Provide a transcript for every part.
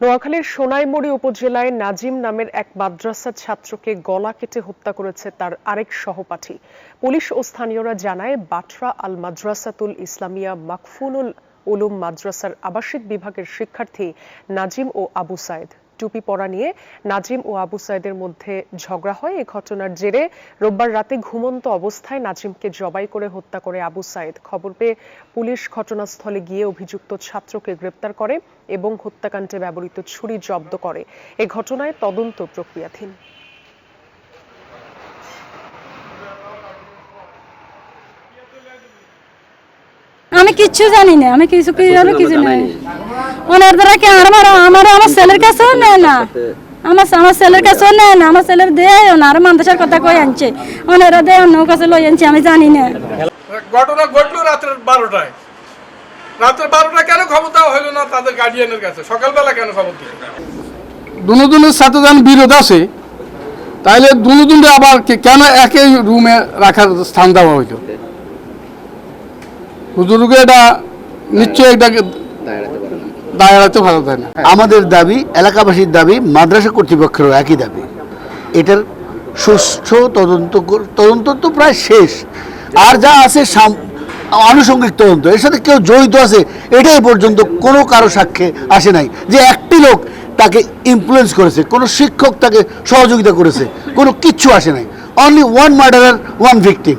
নোয়াখালীর সোনাইমুড়ি উপজেলায় নাজিম নামের এক মাদ্রাসার ছাত্রকে গলা কেটে হত্যা করেছে তার আরেক সহপাঠী। পুলিশ ও স্থানীয়রা জানায়, বাটরা আল মাদ্রাসাতুল ইসলামিয়া মাকফুনুল উলুম মাদ্রাসার আবাসিক বিভাগের শিক্ষার্থী নাজিম ও আবু সাইদ টুপি পরা নিয়ে নাজিম ও আবু সাইদের মধ্যে ঝগড়া হয়। এই ঘটনার জেরে রোববার রাতে ঘুমন্ত অবস্থায় নাজিমকে জবাই করে হত্যা করে আবু সাইদ। খবর পেয়ে পুলিশ ঘটনাস্থলে গিয়ে অভিযুক্ত ছাত্রকে গ্রেপ্তার করে এবং হত্যাকাণ্ডে ব্যবহৃত ছুরি জব্দ করে। এ ঘটনায় তদন্ত প্রক্রিয়াধীন। আমি কিচ্ছু জানি না। আমি কিছু কি জানি কিছু নাই। ওনার দ্বারা কি আর আমার আমার আমার ছেলের কাছেও নেয় না? আমার আমার ছেলের কাছেও নেয় না। আমার ছেলের দেয় না। আর মান্দাসার কথা কই আনছে? ওনারা দেয় অন্য কাছে লই আনছে আমি জানি না। ঘটনা ঘটলো রাত্রের বারোটায়। রাত্রের বারোটায় কেন দেওয়া হলো না তাদের গার্ডিয়ানের কাছে? সকালবেলা কেন খবর দিল? দুনুদুনের সাথে যখন বিরোধ আছে তাহলে দুনুদুনটা আবার কেন একই রুমে রাখার স্থান দেওয়া হইল? হুজুরকে এটা নিশ্চয়ই এটা দাঁড়াতে ভালো তাই না। আমাদের দাবি, এলাকাবাসীর দাবি, মাদ্রাসা কর্তৃপক্ষেরও একই দাবি। এটার সুষ্ঠু তদন্ত তদন্ত তো প্রায় শেষ। আর যা আছে আনুষঙ্গিক তদন্ত, এর সাথে কেউ জড়িত আছে, এটাই পর্যন্ত কোনো কারও সাক্ষ্যে আসে নাই যে একটি লোক তাকে ইনফ্লুয়েন্স করেছে, কোনো শিক্ষক তাকে সহযোগিতা করেছে, কোনো কিচ্ছু আসে নাই। Only one murderer one victim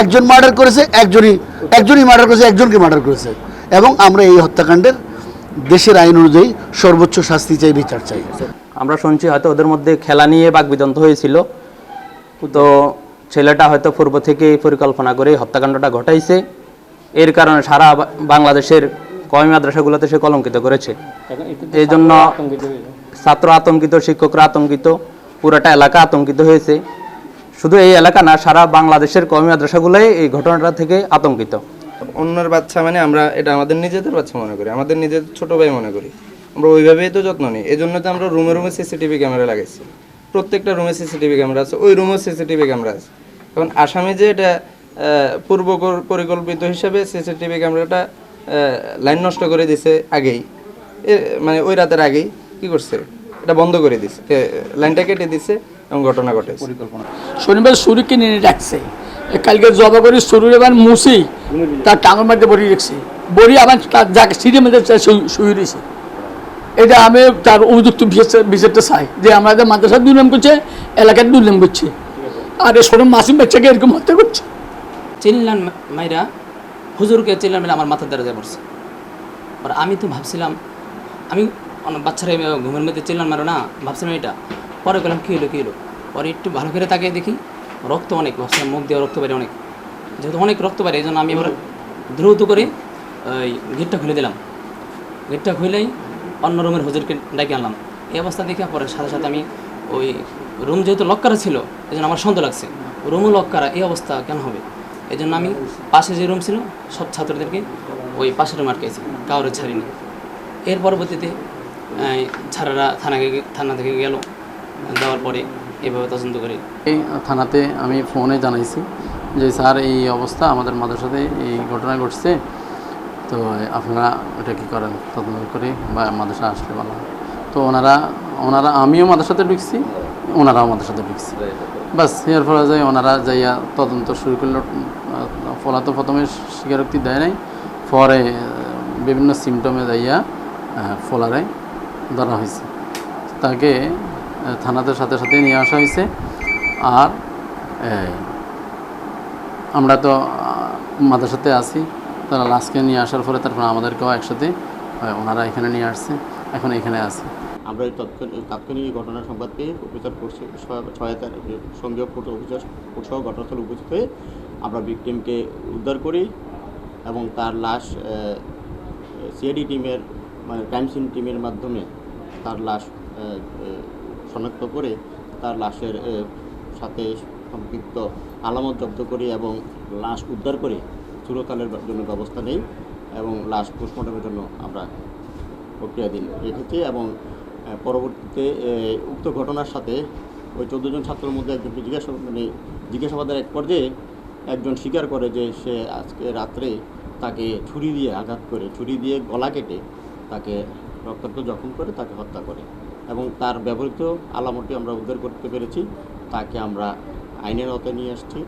একজন মার্ডার করেছে, একজনই একজনই মার্ডার করেছে, একজনকে মার্ডার করেছে। এবং আমরা এই হত্যাকাণ্ডের দেশের আইন অনুযায়ী সর্বোচ্চ শাস্তি চাই, বিচার চাই। আমরা শুনছি হয়তো ওদের মধ্যে খেলা নিয়ে বাকবিতন্ত হয়েছিল। তো ছেলেটা হয়তো পূর্ব থেকে পরিকল্পনা করে হত্যাকাণ্ডটা ঘটাইছে। এর কারণে সারা বাংলাদেশের কমি মাদ্রাসাগুলোতে সে কলঙ্কিত করেছে। এই জন্য ছাত্র আতঙ্কিত, শিক্ষকরা আতঙ্কিত, পুরোটা এলাকা আতঙ্কিত হয়েছে। শুধু এই এলাকা না, সারা বাংলাদেশের কমি মাদ্রাসাগুলোই এই ঘটনাটা থেকে আতঙ্কিত। অন্যের বাচ্চা মানে আমরা এটা আমাদের নিজেদের বাচ্চা মনে করি, আমাদের নিজের ছোট ভাই মনে করি। আমরা ওইভাবেই তো যত্ন নিই এই জন্য তো আমরা রুমে রুমে সিসিটিভি ক্যামেরা লাগাইছি। প্রত্যেকটা রুমে সিসিটিভি ক্যামেরা আছে, ওই রুমেও সিসিটিভি ক্যামেরা আছে। এখন আসামি যে এটা পূর্ব পরিকল্পিত হিসেবে সিসিটিভি ক্যামেরাটা লাইন নষ্ট করে দিছে আগেই। মানে ওই রাতের আগেই কি করছে? এটা বন্ধ করে দিছে লাইনটা কেটে দিছে। এবং ঘটনা ঘটেছে। শনিবার সুরিকে নিয়ে রাখছে। কালকে জবা করি শুরুর এবার মুসি তার টাঙর মধ্যে বড়ি রাখছে। বড়ি আবার তার যাকে সিঁড়ির মধ্যে শুয়ে রয়েছে। এটা আমি তার উপযুক্ত বিচার- বিচারটা চাই যে আমাদের মাদ্রাসা দুর্নাম করছে এলাকার দুর্নাম করছে। আর এ ছোট মাসিম বাচ্চাকে এরকম হত্যা করছে। চিনলাম মাইরা হুজুরকে চিনলাম মেলে আমার মাথার দ্বারা যা পড়ছে। আর আমি তো ভাবছিলাম আমি বাচ্চারা ঘুমের মধ্যে চিনলাম মারো না ভাবছিলাম এটা। পরে বললাম কী হলো কী হলো পরে একটু ভালো করে তাকিয়ে দেখি, রক্ত অনেক ভাবছিলাম মুখ দিয়ে রক্ত বেড়ে অনেক। যেহেতু অনেক রক্ত বেড়ে এই জন্য আমি এবার দ্রুত করে ওই গেটটা খুলে দিলাম। গেটটা খুলেই অন্য রুমের হুজুরকে ডেকে আনলাম। এই অবস্থা দেখে পরে সাথে সাথে আমি ওই রুম যেহেতু লক করা ছিল, এই জন্য আমার সন্দেহ লাগছে, রুমও লক করা, এই অবস্থা কেন হবে? এই জন্য আমি পাশে যে রুম ছিল, সব ছাত্রদেরকে ওই পাশের রুম আটকেছি কাউরে ছাড়িনি। এর পরবর্তীতে ছাড়ারা থানাকে, থানা থেকে গেল দেওয়ার পরে এভাবে তদন্ত করে। এই থানাতে আমি ফোনে জানাইছি যে, স্যার, এই অবস্থা আমাদের মাদ্রাসাতে এই ঘটনা ঘটছে। তো আপনারা ওটা কী করেন? তদন্ত করে বা মাদ্রাসা আসলে ভালো। তো ওনারা ওনারা, আমিও মাদ্রাসাতে ঢুকছি, ওনারাও মাদ্রাসাতে ঢুকছি। বাস, এর ফলে যাই ওনারা যাইয়া তদন্ত শুরু করল। ফলা তো প্রথমে স্বীকারোক্তি দেয় নাই, পরে বিভিন্ন সিমটমে যাইয়া ফলারে ধরা হয়েছে। তাকে থানাতে সাথে সাথে নিয়ে আসা হয়েছে। আর আমরা তো মাদ্রাসাতে আছি, তারা লাস্টকে নিয়ে আসার পরে তারপর আমাদেরকেও একসাথে ওনারা এখানে নিয়ে আসছে, এখন এখানে আছে। আমরা তাৎক্ষণিক ঘটনার সংবাদ পেয়ে অফিসার সহায়তার সঙ্গে অফিসার ফোর্সসহ ঘটনাস্থলে উপস্থিত হয়ে আমরা ভিকটিমকে উদ্ধার করি এবং তার লাশ সিআইডি টিমের মানে ক্রাইম সিন টিমের মাধ্যমে তার লাশ শনাক্ত করে তার লাশের সাথে সম্পৃক্ত আলামত জব্দ করি এবং লাশ উদ্ধার করে চুরতালের জন্য ব্যবস্থা নেই এবং লাশ পোস্টমর্টমের জন্য আমরা প্রক্রিয়া প্রক্রিয়াধীন রেখেছি এবং পরবর্তীতে উক্ত ঘটনার সাথে ওই চোদ্দ জন ছাত্রের মধ্যে একজনকে জিজ্ঞাসা মানে জিজ্ঞাসাবাদের এক পর্যায়ে একজন স্বীকার করে যে সে আজকে রাত্রে তাকে ছুরি দিয়ে আঘাত করে, ছুরি দিয়ে গলা কেটে তাকে রক্তাক্ত জখম করে, তাকে হত্যা করে। এবং তার ব্যবহৃত আলামতটি আমরা উদ্ধার করতে পেরেছি। তাকে আমরা আইনের আওতায় নিয়ে আসছি।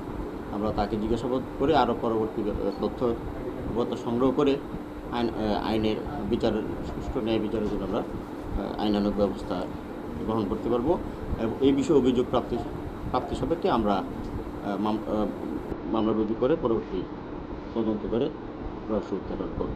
আমরা তাকে জিজ্ঞাসাবাদ করে আরও পরবর্তী তথ্য সংগ্রহ করে আইন আইনের বিচারের সুষ্ঠু ন্যায় বিচারের জন্য আমরা আহ, আইনানুগ ব্যবস্থা গ্রহণ করতে পারব। এবং এই বিষয়ে অভিযোগ প্রাপ্তি প্রাপ্তি সাপেক্ষে আমরা মামলা রুজু করে পরবর্তী তদন্ত করে রহস্য উদ্ধার করব